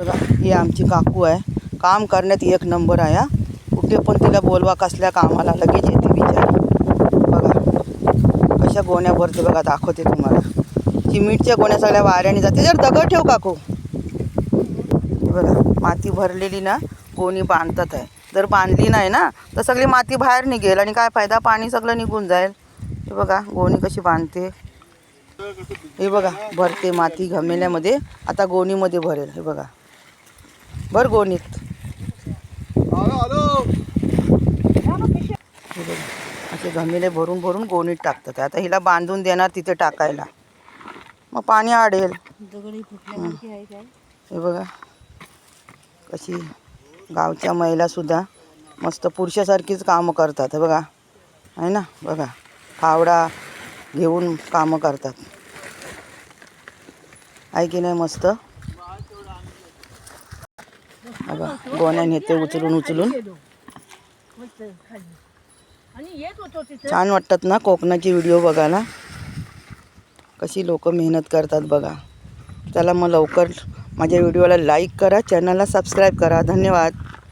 बघा ही आमची काकू आहे. काम करण्यात एक नंबर आहे हा. कुठे पण तिला बोलवा कसल्या कामाला लगेच येते बिचारी. बघा कशा गोण्या भरते बघा दाखवते तुम्हाला. सिमेंटच्या गोण्या सगळ्या वाऱ्याने जाते. जर दगड ठेव काकू. बघा माती भरलेली ना गोणी बांधतात आहे. जर बांधली नाही ना तर सगळी माती बाहेर निघेल आणि काय फायदा? पाणी सगळं निघून जाईल. हे बघा गोणी कशी बांधते. हे बघा भरते माती घमेल्यामध्ये. आता गोणीमध्ये भरेल. हे बघा. भर गोणीत. असे घमेले भरून भरून गोणीत टाकतात. आता हिला बांधून देणार तिथे टाकायला. मग पाणी आडेल. हे बघा. कशी गावच्या महिलासुद्धा मस्त पुरुषासारखीच कामं करतात. हे बघा. आहे ना? बघा. फावडा घेऊन कामं करतात. आहे की नाही मस्त? बघा गोण्या नेते उचलून उचलून. छान वाटतात ना कोकणाची व्हिडिओ बघायला? कशी लोक मेहनत करतात बघा. चला मग लवकर माझ्या व्हिडिओला लाईक करा चॅनलला सबस्क्राईब करा. धन्यवाद.